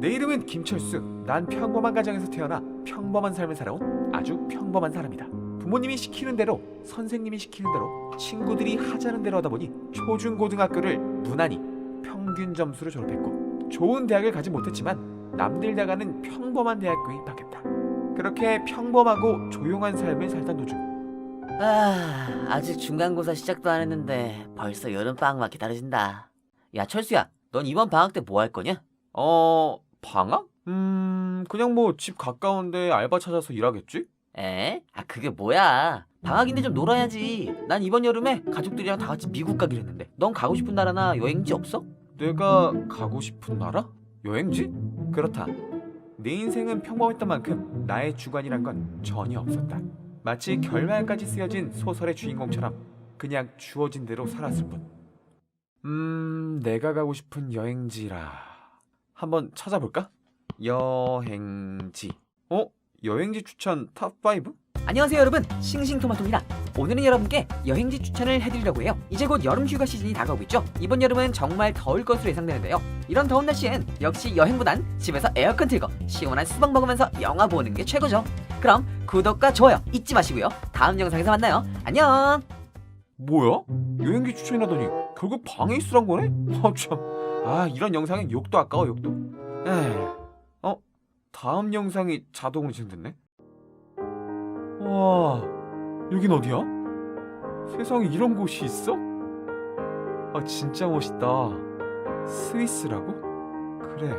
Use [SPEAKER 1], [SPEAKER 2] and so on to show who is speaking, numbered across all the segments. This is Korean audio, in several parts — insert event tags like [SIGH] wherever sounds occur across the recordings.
[SPEAKER 1] 내 이름은 김철수. 난 평범한 가정에서 태어나 평범한 삶을 살아온 아주 평범한 사람이다. 부모님이 시키는 대로, 선생님이 시키는 대로, 친구들이 하자는 대로 하다 보니 초중고등학교를 무난히 평균 점수로 졸업했고 좋은 대학을 가지 못했지만 남들 다 가는 평범한 대학교에 입학했다. 그렇게 평범하고 조용한 삶을 살던 도중
[SPEAKER 2] 아, 아직 중간고사 시작도 안 했는데 벌써 여름 방학만 기다려진다. 야, 철수야, 넌 이번 방학 때 뭐 할 거냐?
[SPEAKER 1] 어 방학? 음 그냥 뭐 집 가까운데 알바 찾아서 일하겠지?
[SPEAKER 2] 에? 아, 그게 뭐야? 방학인데 좀 놀아야지. 난 이번 여름에 가족들이랑 다 같이 미국 가기로 했는데. 넌 가고 싶은 나라나 여행지 없어?
[SPEAKER 1] 내가 가고 싶은 나라? 여행지? 그렇다. 내 인생은 평범했던 만큼 나의 주관이란 건 전혀 없었다. 마치 결말까지 쓰여진 소설의 주인공처럼 그냥 주어진 대로 살았을 뿐. 음, 내가 가고 싶은 여행지라. 한번 찾아볼까? 여행지. 어? 여행지 추천 탑5?
[SPEAKER 3] 안녕하세요 여러분. 싱싱토마토입니다. 오늘은 여러분께 여행지 추천을 해드리려고 해요. 이제 곧 여름 휴가 시즌이 다가오고 있죠? 이번 여름은 정말 더울 것으로 예상되는데요. 이런 더운 날씨엔 역시 여행보단 집에서 에어컨 틀고 시원한 수박 먹으면서 영화 보는 게 최고죠. 그럼 구독과 좋아요 잊지 마시고요. 다음 영상에서 만나요. 안녕
[SPEAKER 1] 뭐야? 여행지 추천이라더니 결국 방에 있으란 거네? [LAUGHS] 아 참. 아 이런 영상엔 욕도 아까워 욕도. 에이. 어? 다음 영상이 자동으로 진행됐네? 와 여긴 어디야? 세상에 이런 곳이 있어? 아 진짜 멋있다. 스위스라고? 그래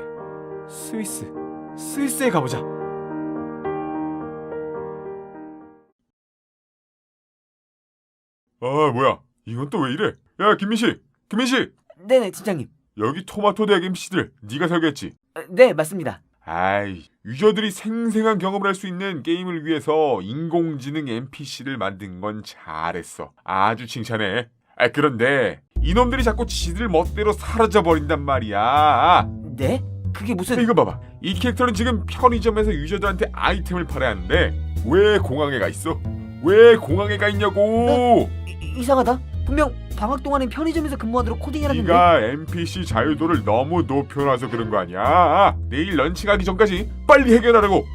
[SPEAKER 1] 스위스. 스위스에 가보자.
[SPEAKER 4] 아 뭐야. 이건 또 왜 이래? 야 김민식 김민식
[SPEAKER 3] 네네 팀장님.
[SPEAKER 4] 여기 토마토 대학 MC들 네가 설계했지?
[SPEAKER 3] 어, 네 맞습니다.
[SPEAKER 4] 아이 유저들이 생생한 경험을 할 수 있는 게임을 위해서 인공지능 NPC를 만든 건 잘했어. 아주 칭찬해. 아 그런데 이놈들이 자꾸 지들 멋대로 사라져 버린단 말이야.
[SPEAKER 3] 네? 그게 무슨
[SPEAKER 4] 이거 봐봐. 이 캐릭터는 지금 편의점에서 유저들한테 아이템을 팔아야 하는데 왜 공항에 가 있어? 왜 공항에 가 있냐고!
[SPEAKER 3] 이- 이상하다. 분명 방학 동안엔 편의점에서 근무하도록 코딩해놨는데
[SPEAKER 4] 네가 NPC 자유도를 너무 높여놔서 그런 거 아니야? 내일 런치 가기 전까지 빨리 해결하라고.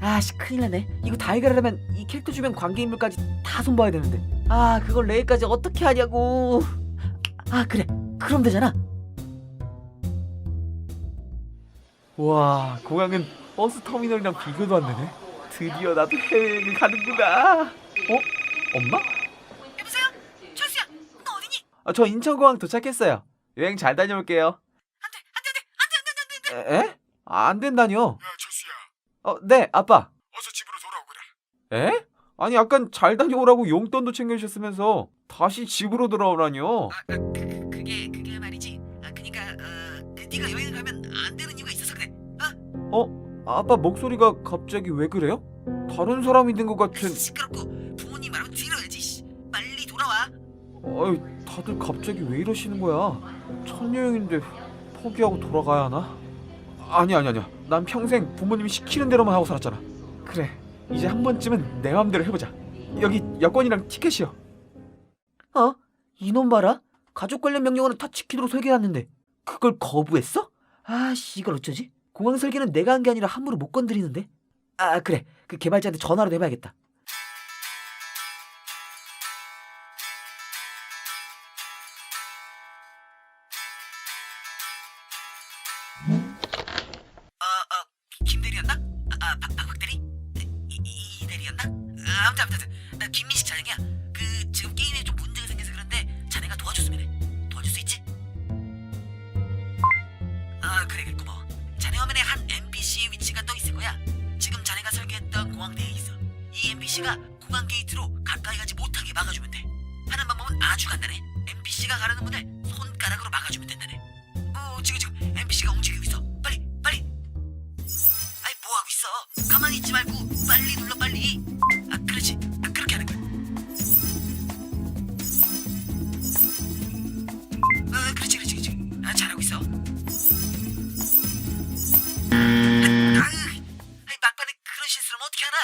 [SPEAKER 3] 아씨 큰일 나네. 이거 다 해결하려면 이 캐릭터 주변 관계 인물까지 다 손봐야 되는데. 아 그걸 내일까지 어떻게 하냐고. 아 그래. 그럼 되잖아.
[SPEAKER 1] 와 공항은 버스 터미널이랑 비교도 안 되네. 드디어 나도 해외여행을 가는구나. 어? 엄마? 아, 저 인천공항 도착했어요. 여행 잘 다녀올게요. 안돼 안 돼 안 돼 안 돼 안 돼 에? 아, 안 된다뇨?
[SPEAKER 4] 야 철수야,
[SPEAKER 1] 어, 네 아빠.
[SPEAKER 4] 어서 집으로 돌아오거라.
[SPEAKER 1] 에? 아니 약간 잘 다녀오라고 용돈도 챙겨주셨으면서 다시 집으로 돌아오라뇨?
[SPEAKER 3] 아, 그, 그게 그게 말이지. 아 그니까 어, 네가 여행을 가면 안 되는 이유가 있어서 그래.
[SPEAKER 1] 아빠 목소리가 갑자기 왜 그래요? 다른 사람이 된 것 같은.
[SPEAKER 3] 시끄럽고 부모님 말은 들어야지 씨. 빨리 돌아와.
[SPEAKER 1] 어이 다들 갑자기 왜 이러시는 거야? 첫 여행인데 포기하고 돌아가야 하나? 아니 아니 아니야. 난 평생 부모님이 시키는 대로만 하고 살았잖아. 그래. 이제 한 번쯤은 내 맘대로 해보자. 여기 여권이랑 티켓이요.
[SPEAKER 3] 어? 이놈 봐라 가족 관련 명령어는 다 지키도록 설계해놨는데 그걸 거부했어? 아씨 이걸 어쩌지? 공항 설계는 내가 한 게 아니라 함부로 못 건드리는데 아 그래 그 개발자한테 전화로 해봐야겠다 아, 박, 박, 박 대리? 이, 이, 이 대리였나? 아, 아무튼, 아무튼. 나 김민식 자영이야. 그, 지금 게임에 좀 문제가 생겨서 그런데 자네가 도와줬으면 해. 도와줄 수 있지? 아, 그래, 그래, 고마워. 자네 화면에 한 NPC의 위치가 떠 있을 거야. 지금 자네가 설계했던 공항대에 있어. 이 NPC가 공항 게이트로 가까이 가지 못하게 막아주면 돼. 하는 방법은 아주 간단해. NPC가 가려는 문을 손가락으로 막아주면 된다네. 있어? 가만히 있지 말고 빨리 눌러 빨리. 아 그렇지. 아, 그렇게 하는 거야. 아 그렇지 그렇지 그렇지. 아 잘하고 있어. 아, 아이 막판에 그런 실수하면 어떻게 하나?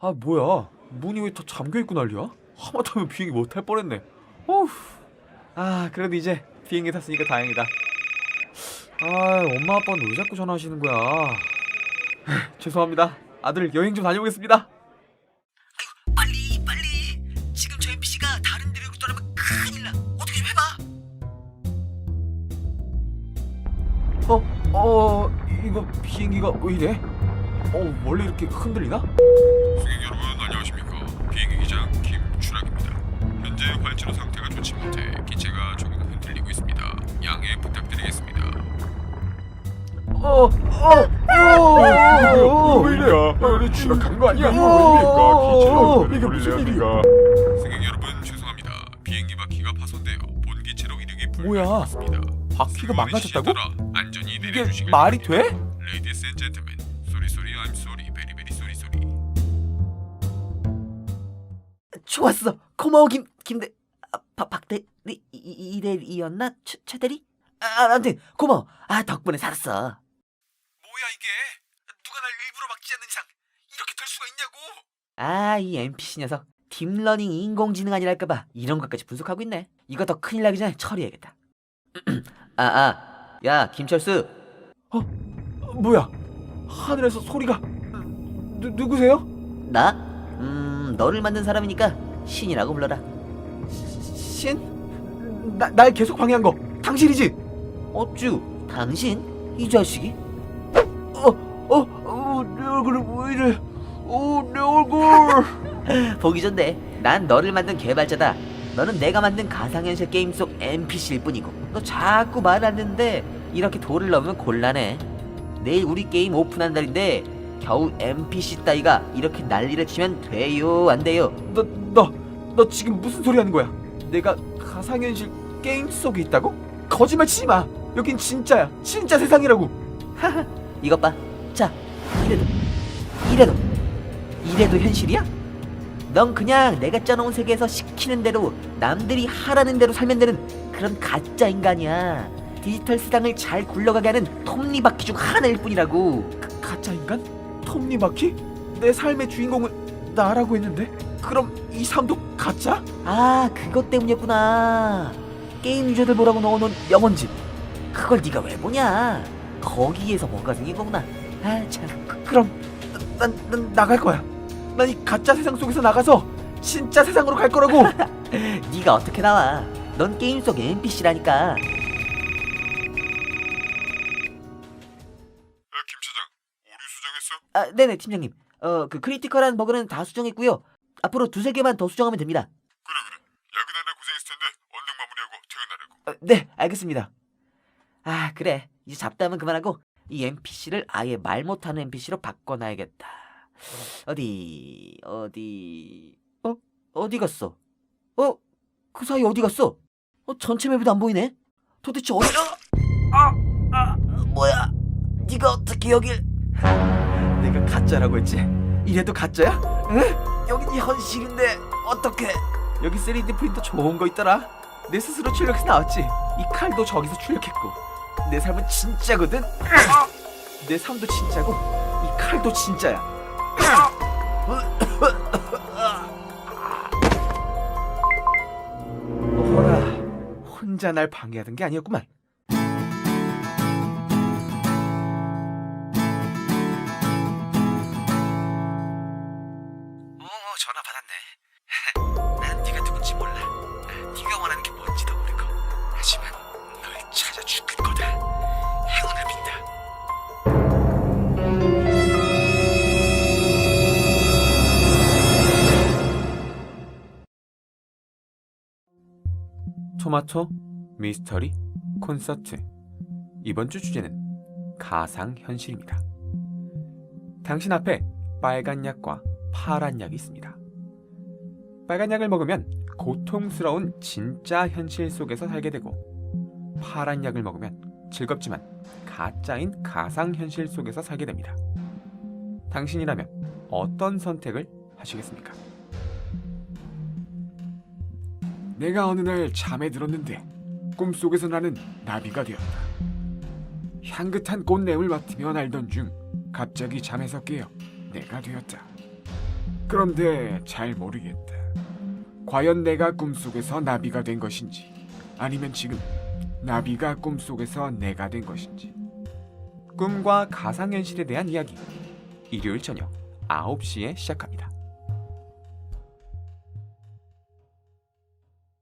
[SPEAKER 1] 아 뭐야? 문이 왜 다 잠겨 있고 난리야? 하마터면 비행기 못 탈 뻔했네. 어후. 아 그래도 이제 비행기 탔으니까 다행이다. 아, 엄마 아빠는 왜 자꾸 전화하시는 거야? [LAUGHS] 죄송합니다. 아들 여행 좀 다녀오겠습니다.
[SPEAKER 5] 빨리 빨리 지금 저 NPC가 다른 데로 떠나면 큰일 나 어떻게 좀 해봐
[SPEAKER 1] 어, 어, 이거 비행기가 왜 이래? 어, 원래 이렇게 흔들리나?
[SPEAKER 4] 승객 여러분 안녕하십니까? 비행기 기장 김추락입니다. 현재 활주로 상태가 좋지 못해 기체가 조금 흔들리고 있습니다. 양해 부탁드리겠습니다.
[SPEAKER 1] 어, 어, 어,
[SPEAKER 4] 왜 이래요? 왜 추락하는 거 아니야?
[SPEAKER 1] 어,
[SPEAKER 4] 기체가
[SPEAKER 1] 이게 무슨
[SPEAKER 4] 일이야? 승객 여러분 죄송합니다. 비행기 바퀴가 파손되어 본 기체로 이륙이
[SPEAKER 1] 뭐야?
[SPEAKER 4] 불가능했습니다.
[SPEAKER 1] 바퀴가 망가졌다고?
[SPEAKER 4] 안전히
[SPEAKER 1] 이게
[SPEAKER 4] 내려주시길
[SPEAKER 1] 말이. 돼?
[SPEAKER 4] Ladies and gentlemen, sorry sorry I'm sorry, very very sorry sorry.
[SPEAKER 3] 좋았어. 고마워 김 김대 아, 박 박대 이, 이, 이대리였나 최, 최대리? 아 아무튼 고마워. 아 덕분에 살았어.
[SPEAKER 5] 뭐야 이게 누가 날 일부러 막지 않는 이상 이렇게 될 수가 있냐고
[SPEAKER 3] 아 이 NPC 녀석 딥러닝 인공지능 아니랄까봐 이런 것까지 분석하고 있네. 이거 더 큰일 나기 전에 처리해야겠다. 아 아 [CLEARS THROAT] 야 김철수
[SPEAKER 1] 어, 뭐야? 하늘에서 소리가 누, 누구세요?
[SPEAKER 3] 나? 음 너를 만든 사람이니까 신이라고 불러라.
[SPEAKER 1] 신? 나, 날 계속 방해한 거 당신이지?
[SPEAKER 3] 어쭈 당신 이 자식이?
[SPEAKER 1] 얼굴이 왜 이래? 어, 내 얼굴. [LAUGHS]
[SPEAKER 3] 보기 좋네. 난 너를 만든 개발자다. 너는 내가 만든 가상현실 게임 속 NPC일 뿐이고 너 자꾸 말안 듣는데 이렇게 도를 넘으면 곤란해. 내일 우리 게임 오픈한 날인데 겨우 NPC 따위가 이렇게 난리를 치면 돼요 안 돼요?
[SPEAKER 1] 너, 너, 너 지금 무슨 소리 하는 거야? 내가 가상현실 게임 속에 있다고? 거짓말 치지 마. 여긴 진짜야. 진짜 세상이라고. [LAUGHS]
[SPEAKER 3] 이것 봐. 자 이래도 이래도 이래도 현실이야? 넌 그냥 내가 짜놓은 세계에서 시키는 대로 남들이 하라는 대로 살면 되는 그런 가짜 인간이야. 디지털 세상을 잘 굴러가게 하는 톱니바퀴 중 하나일 뿐이라고.
[SPEAKER 1] 가, 가짜 인간? 톱니바퀴? 내 삶의 주인공은 나라고 했는데? 그럼 이 삶도 가짜?
[SPEAKER 3] 아 그것 때문이었구나. 게임 유저들 보라고 넣어놓은 명언집. 그걸 네가 왜 보냐? 거기에서 뭐가 생긴 거구나. 아 참.
[SPEAKER 1] 그, 그럼 난, 난 나갈 거야. 난 이 가짜 세상 속에서 나가서 진짜 세상으로 갈 거라고. [LAUGHS]
[SPEAKER 3] 네가 어떻게 나와? 넌 게임 속 NPC라니까.
[SPEAKER 4] 김 차장, 오류 수정했어?
[SPEAKER 3] 아, 네네 팀장님. 어, 그 크리티컬한 버그는 다 수정했고요. 앞으로 두세 개만 더 수정하면 됩니다.
[SPEAKER 4] 그래 그래. 야근하느라 고생했을 텐데 얼른 마무리하고 퇴근하라고.
[SPEAKER 3] 어, 네, 알겠습니다. 아, 그래. 이제 잡담은 그만하고 이 NPC를 아예 말 못하는 NPC로 바꿔놔야겠다. 어디 어디 어 어디 갔어? 어 그 사이 어디 갔어? 어 전체 맵에도 안 보이네. 도대체 어디? 아, 아, 뭐야? 네가 어떻게 여길?
[SPEAKER 1] 내가 가짜라고 했지? 이래도 가짜야? 응?
[SPEAKER 3] 여긴 현실인데 어떻게?
[SPEAKER 1] 여기 3D 프린터 좋은 거 있더라. 내 스스로 출력해서 나왔지. 이 칼도 저기서 출력했고. 내 삶은 진짜거든. 내 삶도 진짜고 이 칼도 진짜야. 어라, 혼자 날 방해하던 게 아니었구만.
[SPEAKER 5] 어 전화 받았네 [LAUGHS]
[SPEAKER 1] 토마토 미스터리 콘서트 이번 주 주제는 가상 현실입니다. 당신 앞에 빨간 약과 파란 약이 있습니다. 빨간 약을 먹으면 고통스러운 진짜 현실 속에서 살게 되고 파란 약을 먹으면 즐겁지만 가짜인 가상 현실 속에서 살게 됩니다. 당신이라면 어떤 선택을 하시겠습니까? 내가 어느 날 잠에 들었는데 꿈속에서 나는 나비가 되었다. 향긋한 꽃냄을 맡으며 날던 중 갑자기 잠에서 깨어 내가 되었다. 그런데 잘 모르겠다. 과연 내가 꿈속에서 나비가 된 것인지 아니면 지금 나비가 꿈속에서 내가 된 것인지. 꿈과 가상현실에 대한 이야기. 일요일 저녁 9시에 시작합니다.